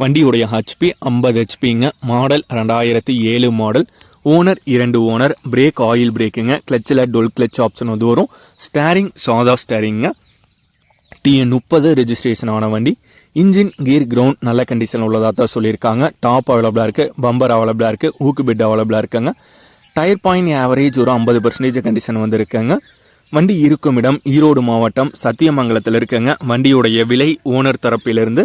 வண்டியுடைய ஹெச்பி ஐம்பது ஹெச்பிங்க மாடல் ரெண்டாயிரத்தி ஏழு மாடல் ஓனர் இரண்டு ஓனர் பிரேக் ஆயில் பிரேக்குங்க கிளச்சில் டொல் கிளச் ஆப்ஷன் வந்து வரும். ஸ்டேரிங் சாதா ஸ்டேரிங்க டிஎன் முப்பது ரெஜிஸ்ட்ரேஷன் ஆன வண்டி. இன்ஜின் கீர் கிரவுண்ட் நல்ல கண்டிஷன் உள்ளதாக தான் சொல்லியிருக்காங்க. டாப் அவைலபிளாக இருக்குது பம்பர் அவைலபிளாக இருக்குது ஊக்கு பெட் அவைலபிளாக இருக்குங்க. டயர் பாயிண்ட் ஆவரேஜ் ஒரு ஐம்பது பர்சன்டேஜ் கண்டிஷன் வந்திருக்குங்க வண்டி இருக்கும் இடம் ஈரோடு மாவட்டம் சத்தியமங்கலத்தில் இருக்குங்க. வண்டியுடைய விலை ஓனர் தரப்பிலிருந்து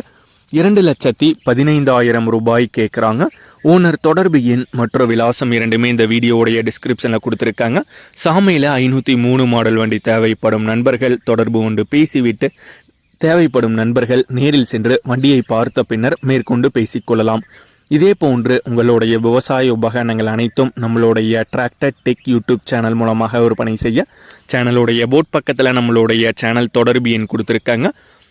இரண்டு லட்சத்தி பதினைந்தாயிரம் ரூபாய் கேட்குறாங்க ஓனர் தொடர்பு எண் மற்றும் விலாசம் இரண்டுமே இந்த வீடியோவுடைய டிஸ்கிரிப்ஷனில் கொடுத்துருக்காங்க. சாமையில் ஐநூற்றி மூணு மாடல் வண்டி தேவைப்படும் நண்பர்கள் தொடர்பு கொண்டு பேசிவிட்டு தேவைப்படும் நண்பர்கள் நேரில் சென்று வண்டியை பார்த்த பின்னர் மேற்கொண்டு பேசிக்கொள்ளலாம். இதே போன்று உங்களுடைய விவசாய உபகரணங்கள் அனைத்தும் நம்மளுடைய டிராக்டர் டெக் யூடியூப் சேனல் மூலமாக விற்பனை செய்ய சேனலுடைய போட் பக்கத்தில் நம்மளுடைய சேனல் தொடர்பு எண் கொடுத்துருக்காங்க.